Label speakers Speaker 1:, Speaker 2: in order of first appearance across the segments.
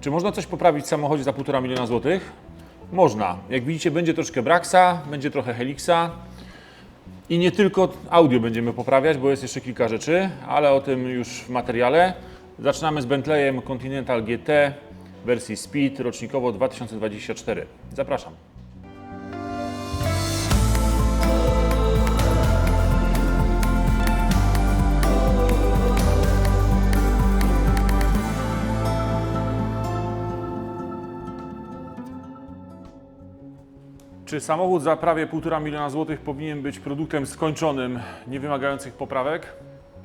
Speaker 1: Czy można coś poprawić w samochodzie za 1,5 miliona złotych? Można. Jak widzicie, będzie troszkę Braxa, będzie trochę Helixa. I nie tylko audio będziemy poprawiać, bo jest jeszcze kilka rzeczy, ale o tym już w materiale. Zaczynamy z Bentleyem Continental GT wersji Speed, rocznikowo 2024. Zapraszam. Czy samochód za prawie 1,5 miliona złotych powinien być produktem skończonym, nie wymagających poprawek?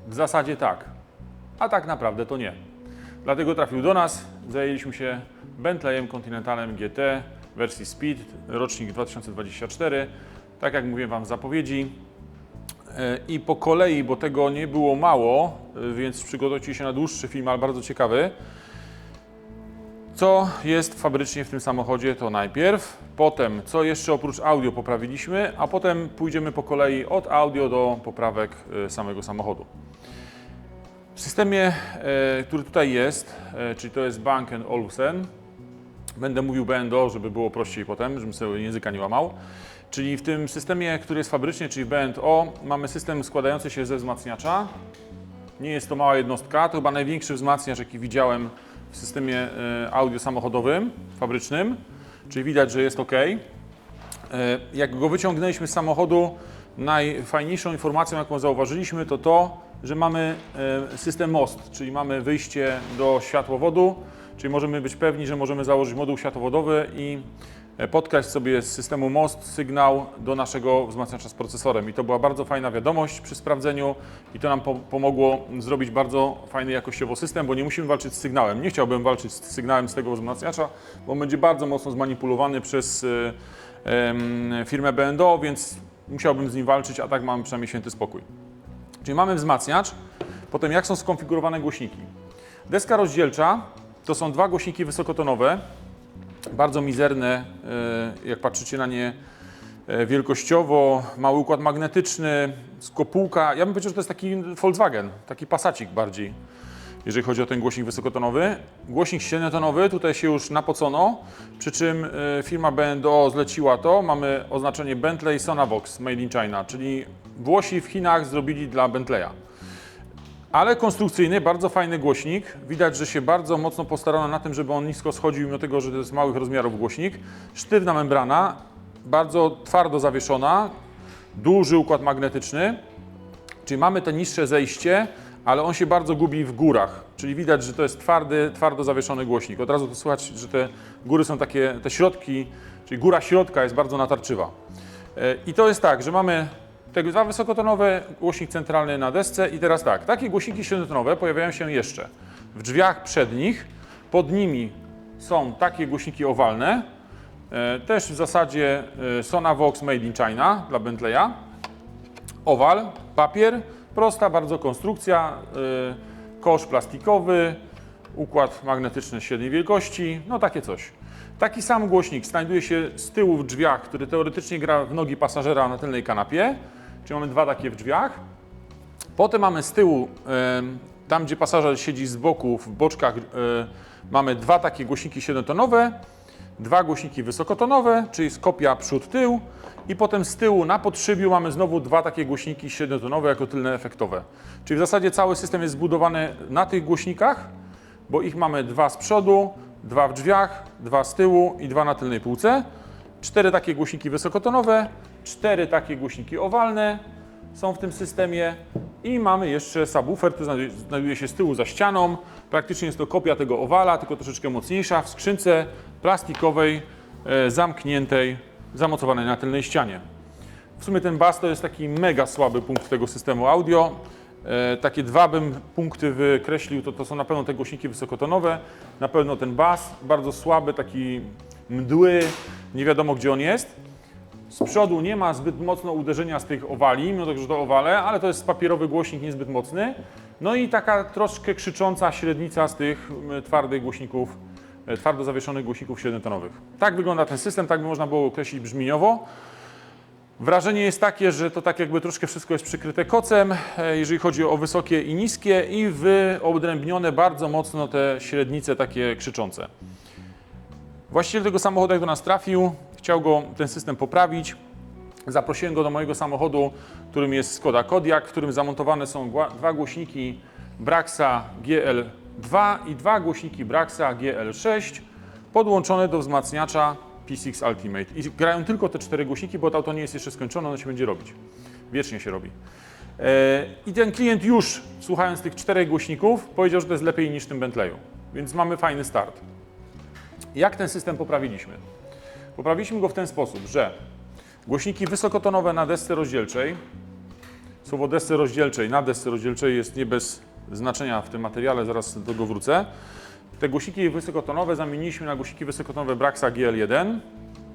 Speaker 1: W zasadzie tak, a tak naprawdę to nie. Dlatego trafił do nas, zajęliśmy się Bentleyem Continentalem GT wersji Speed, rocznik 2024, tak jak mówiłem Wam w zapowiedzi. E, I po kolei, bo tego nie było mało, e, więc przygotujcie się na dłuższy film, ale bardzo ciekawy. Co jest fabrycznie w tym samochodzie, to najpierw, potem co jeszcze oprócz audio poprawiliśmy, a potem pójdziemy po kolei od audio do poprawek e, samego samochodu. W systemie, e, który tutaj jest, e, czyli to jest Bank Olufsen, będę mówił BNDO, żeby było prościej potem, żebym sobie języka nie łamał. Czyli w tym systemie, który jest fabrycznie, czyli BNO, mamy system składający się ze wzmacniacza. Nie jest to mała jednostka, to chyba największy wzmacniacz, jaki widziałem w systemie e, audio samochodowym, fabrycznym, czyli widać, że jest ok. E, Jak go wyciągnęliśmy z samochodu, najfajniejszą informacją, jaką zauważyliśmy, to to, że mamy e, system MOST, czyli mamy wyjście do światłowodu, czyli możemy być pewni, że możemy założyć moduł światłowodowy i e, podkraść sobie z systemu MOST sygnał do naszego wzmacniacza z procesorem. I to była bardzo fajna wiadomość przy sprawdzeniu i to nam po pomogło zrobić bardzo fajny jakościowo system, bo nie musimy walczyć z sygnałem. Nie chciałbym walczyć z sygnałem z tego wzmacniacza, bo on będzie bardzo mocno zmanipulowany przez e, firmę BNDO, więc musiałbym z nim walczyć, a tak mamy przynajmniej święty spokój. Czyli mamy wzmacniacz, potem jak są skonfigurowane głośniki. Deska rozdzielcza to są dwa głośniki wysokotonowe, bardzo mizerne, e, jak patrzycie na nie e, wielkościowo, mały układ magnetyczny, skopułka. Ja bym powiedział, że to jest taki Volkswagen, taki pasacik bardziej, jeżeli chodzi o ten głośnik wysokotonowy. Głośnik siedmiotonowy, tutaj się już napocono, przy czym e, firma BNDO zleciła to. Mamy oznaczenie Bentley Sonavox Made in China, czyli Włosi w Chinach zrobili dla Bentleya. Ale konstrukcyjny, bardzo fajny głośnik. Widać, że się bardzo mocno postarano na tym, żeby on nisko schodził, mimo tego, że to jest małych rozmiarów głośnik. Sztywna membrana, bardzo twardo zawieszona, duży układ magnetyczny. Czyli mamy te niższe zejście, ale on się bardzo gubi w górach. Czyli widać, że to jest twardy, twardo zawieszony głośnik. Od razu to słychać, że te góry są takie, te środki, czyli góra środka jest bardzo natarczywa. E, I to jest tak, że mamy te dwa wysokotonowe, głośnik centralny na desce i teraz tak, takie głośniki siedmiotonowe pojawiają się jeszcze. W drzwiach przednich, pod nimi są takie głośniki owalne, e, też w zasadzie e, Sonavox Made in China dla Bentleya, owal, papier, prosta bardzo konstrukcja, y, kosz plastikowy, układ magnetyczny średniej wielkości, no takie coś. Taki sam głośnik znajduje się z tyłu w drzwiach, który teoretycznie gra w nogi pasażera na tylnej kanapie, czyli mamy dwa takie w drzwiach. Potem mamy z tyłu, tam gdzie pasażer siedzi z boku, w boczkach, e, mamy dwa takie głośniki siedmiotonowe, dwa głośniki wysokotonowe, czyli jest kopia przód-tył i potem z tyłu na podszybiu mamy znowu dwa takie głośniki siedmiotonowe jako tylne efektowe. Czyli w zasadzie cały system jest zbudowany na tych głośnikach, bo ich mamy dwa z przodu, dwa w drzwiach, dwa z tyłu i dwa na tylnej półce. Cztery takie głośniki wysokotonowe, cztery takie głośniki owalne są w tym systemie i mamy jeszcze subwoofer, który znajduje- się z tyłu za ścianą. Praktycznie jest to kopia tego owala, tylko troszeczkę mocniejsza, w skrzynce plastikowej, e, zamkniętej, zamocowanej na tylnej ścianie. W sumie ten bas to jest taki mega słaby punkt tego systemu audio. E, takie dwa bym punkty wykreślił, to, to są na pewno te głośniki wysokotonowe, na pewno ten bas, bardzo słaby, taki mdły, nie wiadomo gdzie on jest. Z przodu nie ma zbyt mocno uderzenia z tych owali, mimo tego, że to owale, ale to jest papierowy głośnik niezbyt mocny. No i taka troszkę krzycząca średnica z tych twardych głośników, e, twardo zawieszonych głośników 7-tonowych. Tak wygląda ten system, tak by można było określić brzmieniowo. Wrażenie jest takie, że to tak jakby troszkę wszystko jest przykryte kocem, e, jeżeli chodzi o wysokie i niskie i wyodrębnione bardzo mocno te średnice takie krzyczące. Właściciel tego samochodu, jak do nas trafił, chciał go ten system poprawić. Zaprosiłem go do mojego samochodu, którym jest Skoda Kodiaq, w którym zamontowane są dwa głośniki Braxa GL2 i dwa głośniki Braxa GL6 podłączone do wzmacniacza P6 Ultimate. I grają tylko te cztery głośniki, bo to auto nie jest jeszcze skończone, ono się będzie robić. Wiecznie się robi. E, I ten klient już, słuchając tych czterech głośników, powiedział, że to jest lepiej niż tym Bentleyu. Więc mamy fajny start. Jak ten system poprawiliśmy? Poprawiliśmy go w ten sposób, że głośniki wysokotonowe na desce rozdzielczej, słowo desce rozdzielczej na desce rozdzielczej jest nie bez znaczenia w tym materiale, zaraz do tego wrócę. Te głośniki wysokotonowe zamieniliśmy na głośniki wysokotonowe Braxa GL1,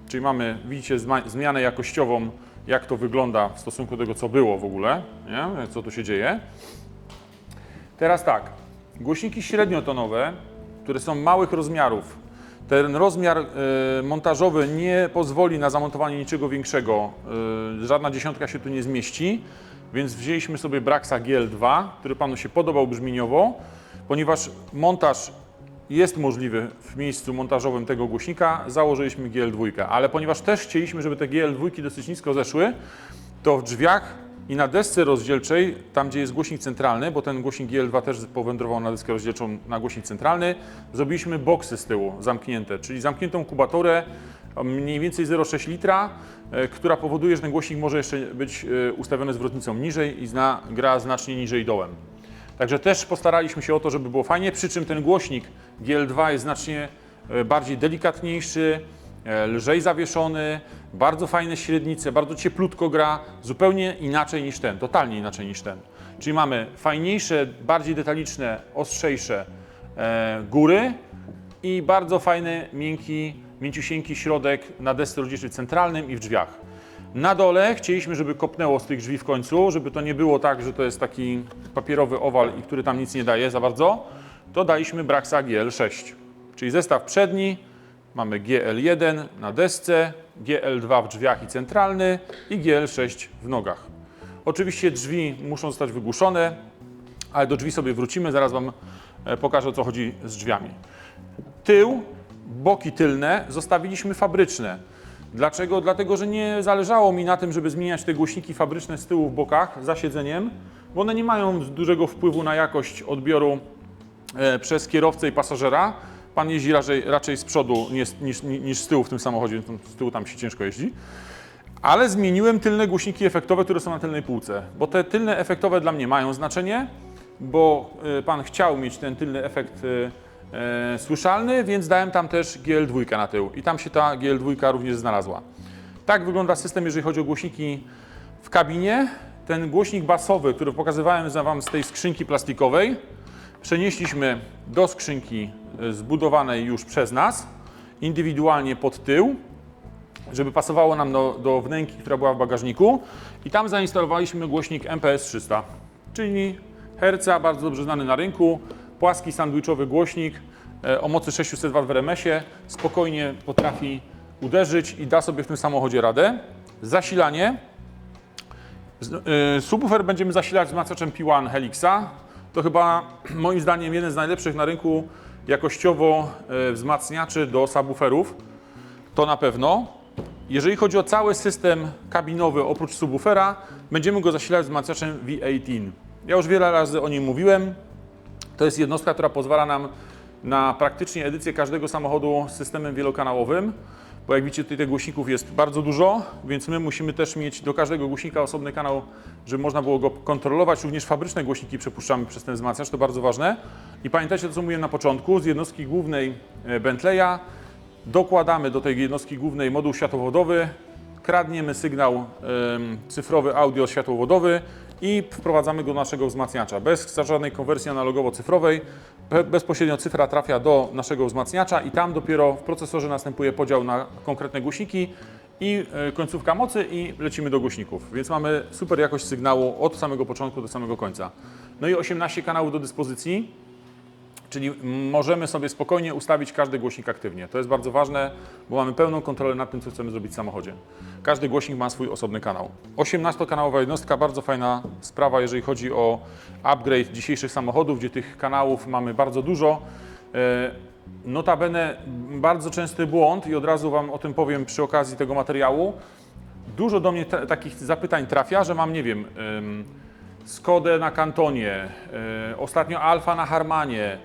Speaker 1: czyli mamy, widzicie, zmianę jakościową, jak to wygląda w stosunku do tego, co było w ogóle, nie? co tu się dzieje. Teraz tak, głośniki średniotonowe, które są małych rozmiarów, ten rozmiar e, montażowy nie pozwoli na zamontowanie niczego większego, e, żadna dziesiątka się tu nie zmieści, więc wzięliśmy sobie Braxa GL2, który Panu się podobał brzmieniowo, ponieważ montaż jest możliwy w miejscu montażowym tego głośnika, założyliśmy GL2, ale ponieważ też chcieliśmy, żeby te GL2 dosyć nisko zeszły, to w drzwiach i na desce rozdzielczej, tam gdzie jest głośnik centralny, bo ten głośnik GL2 też powędrował na deskę rozdzielczą na głośnik centralny, zrobiliśmy boksy z tyłu zamknięte, czyli zamkniętą kubaturę o mniej więcej 0,6 litra, e, która powoduje, że ten głośnik może jeszcze być e, ustawiony zwrotnicą niżej i zna, gra znacznie niżej dołem. Także też postaraliśmy się o to, żeby było fajnie, przy czym ten głośnik GL2 jest znacznie e, bardziej delikatniejszy, lżej zawieszony, bardzo fajne średnice, bardzo cieplutko gra, zupełnie inaczej niż ten, totalnie inaczej niż ten. Czyli mamy fajniejsze, bardziej detaliczne, ostrzejsze e, góry i bardzo fajny, miękki, mięciusieńki środek na desce rozdzielczej centralnym i w drzwiach. Na dole chcieliśmy, żeby kopnęło z tych drzwi w końcu, żeby to nie było tak, że to jest taki papierowy owal i który tam nic nie daje za bardzo, to daliśmy Braxa GL6. Czyli zestaw przedni, mamy GL1 na desce, GL2 w drzwiach i centralny i GL6 w nogach. Oczywiście drzwi muszą zostać wygłuszone, ale do drzwi sobie wrócimy, zaraz Wam e, pokażę o co chodzi z drzwiami. Tył, boki tylne zostawiliśmy fabryczne. Dlaczego? Dlatego, że nie zależało mi na tym, żeby zmieniać te głośniki fabryczne z tyłu w bokach za siedzeniem, bo one nie mają dużego wpływu na jakość odbioru e, przez kierowcę i pasażera. Pan jeździ raczej, raczej z przodu niż, niż, z tyłu w tym samochodzie, z tyłu tam się ciężko jeździ. Ale zmieniłem tylne głośniki efektowe, które są na tylnej półce, bo te tylne efektowe dla mnie mają znaczenie, bo y, pan chciał mieć ten tylny efekt e, słyszalny, więc dałem tam też GL2 na tył i tam się ta GL2 również znalazła. Tak wygląda system, jeżeli chodzi o głośniki w kabinie. Ten głośnik basowy, który pokazywałem Wam z tej skrzynki plastikowej, przenieśliśmy do skrzynki y, zbudowanej już przez nas, indywidualnie pod tył żeby pasowało nam do, do wnęki, która była w bagażniku. I tam zainstalowaliśmy głośnik MPS 300, czyli herca, bardzo dobrze znany na rynku, płaski sandwichowy głośnik e, o mocy 600 W w RMS-ie, spokojnie potrafi uderzyć i da sobie w tym samochodzie radę. Zasilanie. Z- y, Subwoofer będziemy zasilać wzmacniaczem P1 Helixa. To chyba moim zdaniem jeden z najlepszych na rynku jakościowo e, wzmacniaczy do subwooferów. To na pewno. Jeżeli chodzi o cały system kabinowy oprócz subwoofera, będziemy go zasilać wzmacniaczem V18. Ja już wiele razy o nim mówiłem. To jest jednostka, która pozwala nam na praktycznie edycję każdego samochodu z systemem wielokanałowym, bo jak widzicie tutaj tych głośników jest bardzo dużo, więc my musimy też mieć do każdego głośnika osobny kanał, żeby można było go kontrolować. Również fabryczne głośniki przepuszczamy przez ten wzmacniacz, to bardzo ważne. I pamiętajcie to, co mówiłem na początku, z jednostki głównej e, Bentleya dokładamy do tej jednostki głównej moduł światłowodowy, kradniemy sygnał cyfrowy audio światłowodowy i wprowadzamy go do naszego wzmacniacza. Bez żadnej konwersji analogowo-cyfrowej, be- bezpośrednio cyfra trafia do naszego wzmacniacza i tam dopiero w procesorze następuje podział na konkretne głośniki i e, końcówka mocy i lecimy do głośników. Więc mamy super jakość sygnału od samego początku do samego końca. No i 18 kanałów do dyspozycji. Czyli możemy sobie spokojnie ustawić każdy głośnik aktywnie. To jest bardzo ważne, bo mamy pełną kontrolę nad tym, co chcemy zrobić w samochodzie. Każdy głośnik ma swój osobny kanał. 18-kanałowa jednostka, bardzo fajna sprawa, jeżeli chodzi o upgrade dzisiejszych samochodów, gdzie tych kanałów mamy bardzo dużo. E, Notabene bardzo częsty błąd i od razu Wam o tym powiem przy okazji tego materiału. Dużo do mnie ta- takich zapytań trafia, że mam, nie wiem, Skodę na Kantonie, y, ostatnio Alfa na Harmanie,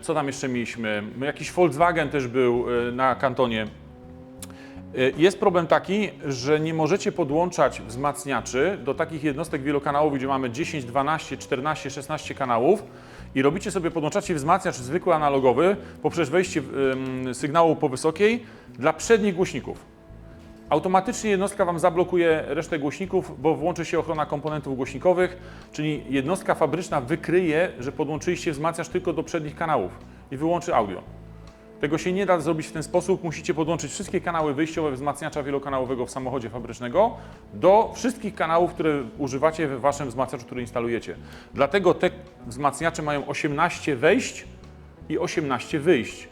Speaker 1: co tam jeszcze mieliśmy? Jakiś Volkswagen też był y, na Kantonie. Y, Jest problem taki, że nie możecie podłączać wzmacniaczy do takich jednostek wielokanałowych, gdzie mamy 10, 12, 14, 16 kanałów i robicie sobie, podłączacie wzmacniacz zwykły analogowy poprzez wejście sygnału po wysokiej dla przednich głośników. Automatycznie jednostka Wam zablokuje resztę głośników, bo włączy się ochrona komponentów głośnikowych, czyli jednostka fabryczna wykryje, że podłączyliście wzmacniacz tylko do przednich kanałów i wyłączy audio. Tego się nie da zrobić w ten sposób. Musicie podłączyć wszystkie kanały wyjściowe wzmacniacza wielokanałowego w samochodzie fabrycznego do wszystkich kanałów, które używacie w Waszym wzmacniaczu, który instalujecie. Dlatego te wzmacniacze mają 18 wejść i 18 wyjść,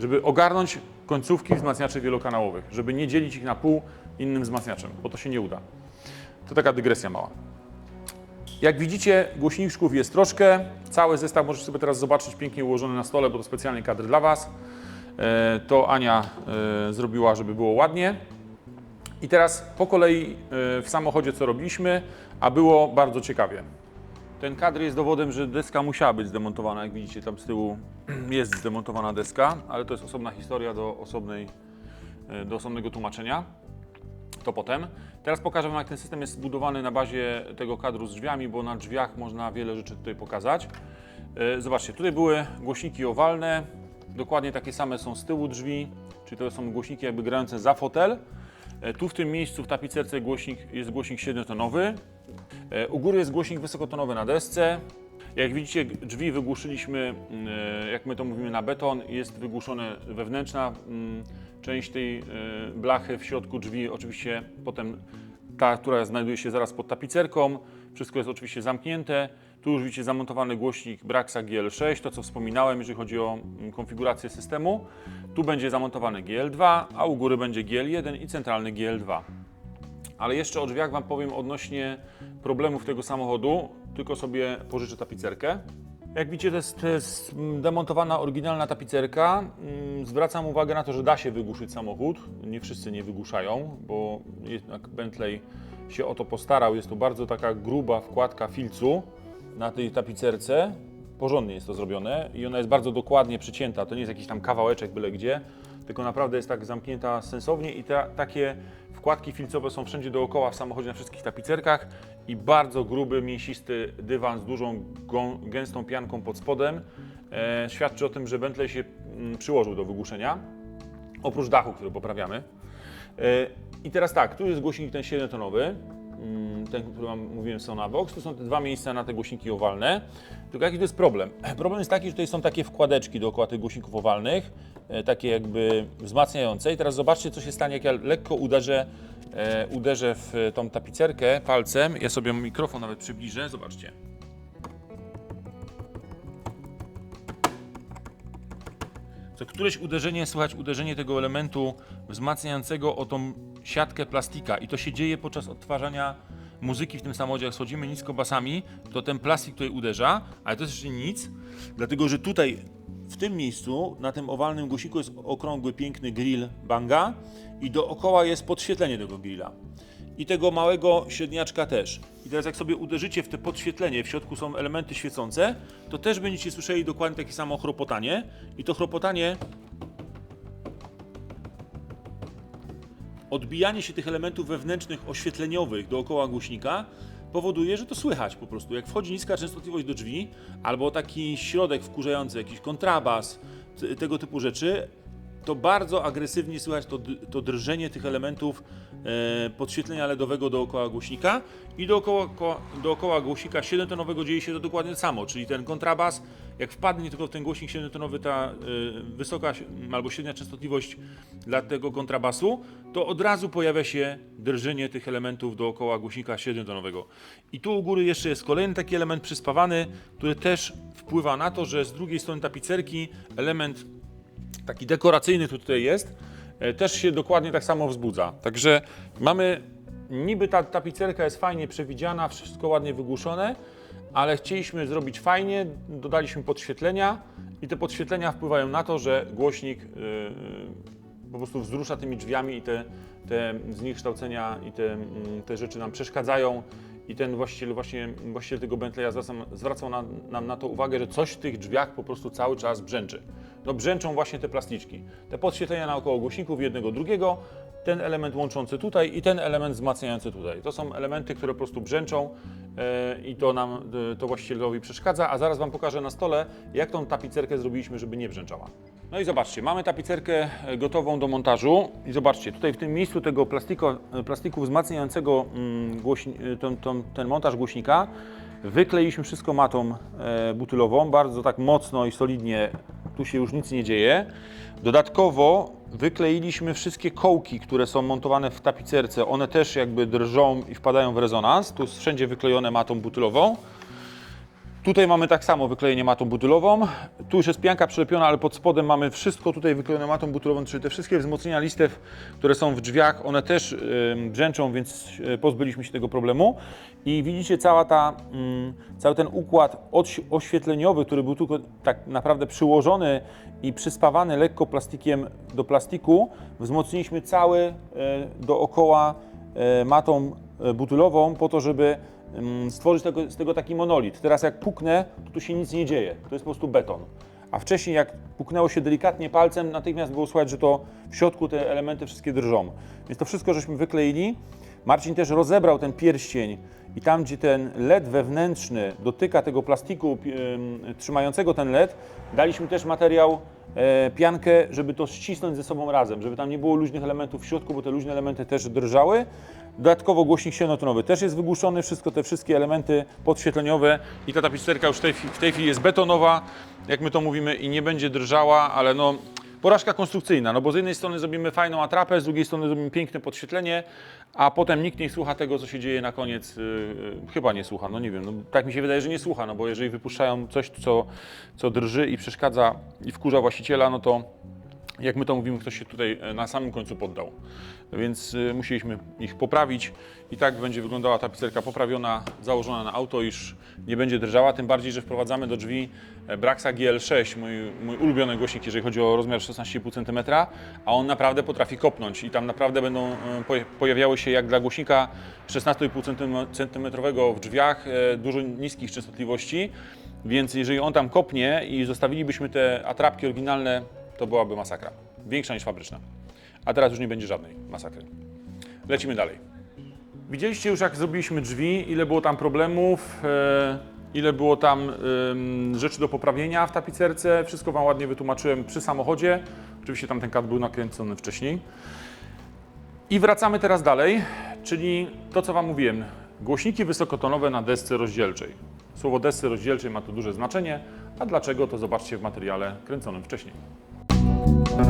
Speaker 1: żeby ogarnąć końcówki wzmacniaczy wielokanałowych, żeby nie dzielić ich na pół innym wzmacniaczem, bo to się nie uda. To taka dygresja mała. Jak widzicie, głośniczków jest troszkę. Cały zestaw możecie sobie teraz zobaczyć pięknie ułożony na stole, bo to specjalny kadr dla Was. E, To Ania e, zrobiła, żeby było ładnie. I teraz po kolei e, w samochodzie co robiliśmy, a było bardzo ciekawie. Ten kadr jest dowodem, że deska musiała być zdemontowana. Jak widzicie, tam z tyłu jest zdemontowana deska, ale to jest osobna historia do, osobnej, e, do osobnego tłumaczenia. To potem. Teraz pokażę Wam, jak ten system jest zbudowany na bazie tego kadru z drzwiami, bo na drzwiach można wiele rzeczy tutaj pokazać. E, Zobaczcie, tutaj były głośniki owalne, dokładnie takie same są z tyłu drzwi, czyli to są głośniki jakby grające za fotel. E, Tu w tym miejscu w tapicerce głośnik, jest głośnik 7-tonowy. E, U góry jest głośnik wysokotonowy na desce. Jak widzicie, drzwi wygłuszyliśmy, e, jak my to mówimy, na beton. Jest wygłuszona wewnętrzna mm, część tej e, blachy w środku drzwi. Oczywiście potem ta, która znajduje się zaraz pod tapicerką. Wszystko jest oczywiście zamknięte. Tu już widzicie zamontowany głośnik Braxa GL6, to co wspominałem, jeżeli chodzi o mm, konfigurację systemu. Tu będzie zamontowany GL2, a u góry będzie GL1 i centralny GL2. Ale jeszcze o drzwiach Wam powiem odnośnie problemów tego samochodu, tylko sobie pożyczę tapicerkę. Jak widzicie, to jest, to jest demontowana oryginalna tapicerka. Mm, Zwracam uwagę na to, że da się wygłuszyć samochód. Nie wszyscy nie wygłuszają, bo jednak Bentley się o to postarał. Jest to bardzo taka gruba wkładka filcu na tej tapicerce. Porządnie jest to zrobione i ona jest bardzo dokładnie przycięta. To nie jest jakiś tam kawałeczek byle gdzie, tylko naprawdę jest tak zamknięta sensownie i te, takie wkładki filcowe są wszędzie dookoła w samochodzie na wszystkich tapicerkach i bardzo gruby, mięsisty dywan z dużą, gęstą pianką pod spodem e, świadczy o tym, że Bentley się mm, przyłożył do wygłuszenia, oprócz dachu, który poprawiamy. E, I teraz tak, tu jest głośnik ten 7-tonowy, mm, ten, który wam mówiłem Sonavox, tu są te dwa miejsca na te głośniki owalne. Tylko jaki to jest problem? Problem jest taki, że tutaj są takie wkładeczki dookoła tych głośników owalnych, e, takie jakby wzmacniające. I teraz zobaczcie, co się stanie, jak ja lekko uderzę, e, uderzę w tą tapicerkę palcem. Ja sobie mikrofon nawet przybliżę, zobaczcie. Co któreś uderzenie, słychać uderzenie tego elementu wzmacniającego o tą siatkę plastika i to się dzieje podczas odtwarzania muzyki w tym samochodzie. Jak schodzimy nisko basami, to ten plastik tutaj uderza, ale to jest jeszcze nic, dlatego że tutaj w tym miejscu, na tym owalnym głośniku jest okrągły, piękny grill Banga i dookoła jest podświetlenie tego grilla. I tego małego średniaczka też. I teraz jak sobie uderzycie w te podświetlenie, w środku są elementy świecące, to też będziecie słyszeli dokładnie takie samo chropotanie. I to chropotanie odbijanie się tych elementów wewnętrznych oświetleniowych dookoła głośnika powoduje, że to słychać po prostu. Jak wchodzi niska częstotliwość do drzwi, albo taki środek wkurzający, jakiś kontrabas, tego typu rzeczy, to bardzo agresywnie słychać to, to drżenie tych elementów e, podświetlenia LEDowego dookoła głośnika i dookoła, ko- dookoła głośnika 7-tonowego dzieje się to dokładnie samo, czyli ten kontrabas jak wpadnie tylko w ten głośnik 7-tonowy ta y, wysoka albo średnia częstotliwość dla tego kontrabasu, to od razu pojawia się drżenie tych elementów dookoła głośnika 7-tonowego. I tu u góry jeszcze jest kolejny taki element przyspawany, który też wpływa na to, że z drugiej strony tapicerki element taki dekoracyjny tu tutaj jest, e, też się dokładnie tak samo wzbudza. Także mamy, niby ta tapicerka jest fajnie przewidziana, wszystko ładnie wygłuszone, ale chcieliśmy zrobić fajnie, dodaliśmy podświetlenia i te podświetlenia wpływają na to, że głośnik yy, po prostu wzrusza tymi drzwiami i te, te zniekształcenia i te, mm, te rzeczy nam przeszkadzają. I ten właściciel, właśnie, właściciel tego Bentleya zwracał, zwracał na, nam na to uwagę, że coś w tych drzwiach po prostu cały czas brzęczy. No brzęczą właśnie te plasticzki. Te podświetlenia naokoło głośników jednego, drugiego, ten element łączący tutaj i ten element wzmacniający tutaj. To są elementy, które po prostu brzęczą e, i to nam, e, to właścicielowi przeszkadza, a zaraz Wam pokażę na stole, jak tą tapicerkę zrobiliśmy, żeby nie brzęczała. No i zobaczcie, mamy tapicerkę e, gotową do montażu i zobaczcie, tutaj w tym miejscu tego plastiku, plastiku wzmacniającego mm, głośni, e, ten, ten, ten montaż głośnika wykleiliśmy wszystko matą butylową, bardzo tak mocno i solidnie, tu się już nic nie dzieje. Dodatkowo wykleiliśmy wszystkie kołki, które są montowane w tapicerce, one też jakby drżą i wpadają w rezonans, tu jest wszędzie wyklejone matą butylową. Tutaj mamy tak samo wyklejenie matą butylową. Tu już jest pianka przylepiona, ale pod spodem mamy wszystko tutaj wyklejone matą butylową, czyli te wszystkie wzmocnienia listew, które są w drzwiach, one też brzęczą, więc y, pozbyliśmy się tego problemu. I widzicie cała ta, mm, cały ten układ oświetleniowy, który był tylko tak naprawdę przyłożony i przyspawany lekko plastikiem do plastiku, wzmocniliśmy cały y, dookoła y, matą butylową po to, żeby stworzyć tego, z tego taki monolit. Teraz jak puknę, to tu się nic nie dzieje. To jest po prostu beton. A wcześniej jak puknęło się delikatnie palcem, natychmiast było słychać, że to w środku te elementy wszystkie drżą. Więc to wszystko żeśmy wykleili. Marcin też rozebrał ten pierścień i tam, gdzie ten led wewnętrzny dotyka tego plastiku ym, trzymającego ten led, daliśmy też materiał e, piankę, żeby to ścisnąć ze sobą razem, żeby tam nie było luźnych elementów w środku, bo te luźne elementy też drżały. Dodatkowo głośnik sienotonowy też jest wygłuszony, wszystko te wszystkie elementy podświetleniowe. I ta tapicerka już w tej, w tej chwili jest betonowa, jak my to mówimy, i nie będzie drżała, ale no porażka konstrukcyjna, no bo z jednej strony zrobimy fajną atrapę, z drugiej strony zrobimy piękne podświetlenie, a potem nikt nie słucha tego, co się dzieje na koniec. Yy, chyba nie słucha, no nie wiem, no, tak mi się wydaje, że nie słucha, no bo jeżeli wypuszczają coś, co, co drży i przeszkadza i wkurza właściciela, no to jak my to mówimy, ktoś się tutaj e, na samym końcu poddał. Więc y, musieliśmy ich poprawić. I tak będzie wyglądała tapicerka poprawiona, założona na auto, iż nie będzie drżała, tym bardziej, że wprowadzamy do drzwi e, Braxa GL6, mój, mój ulubiony głośnik, jeżeli chodzi o rozmiar 16,5 cm, a on naprawdę potrafi kopnąć. I tam naprawdę będą e, poja- pojawiały się jak dla głośnika 16,5 cm w drzwiach e, dużo niskich częstotliwości, więc jeżeli on tam kopnie i zostawilibyśmy te atrapki oryginalne to byłaby masakra. Większa niż fabryczna. A teraz już nie będzie żadnej masakry. Lecimy dalej. Widzieliście już, jak zrobiliśmy drzwi, ile było tam problemów, e, ile było tam rzeczy do poprawienia w tapicerce. Wszystko Wam ładnie wytłumaczyłem przy samochodzie. Oczywiście tam ten kat był nakręcony wcześniej. I wracamy teraz dalej, czyli to, co Wam mówiłem. Głośniki wysokotonowe na desce rozdzielczej. Słowo desce rozdzielczej ma tu duże znaczenie, a dlaczego to zobaczcie w materiale kręconym wcześniej. Bye.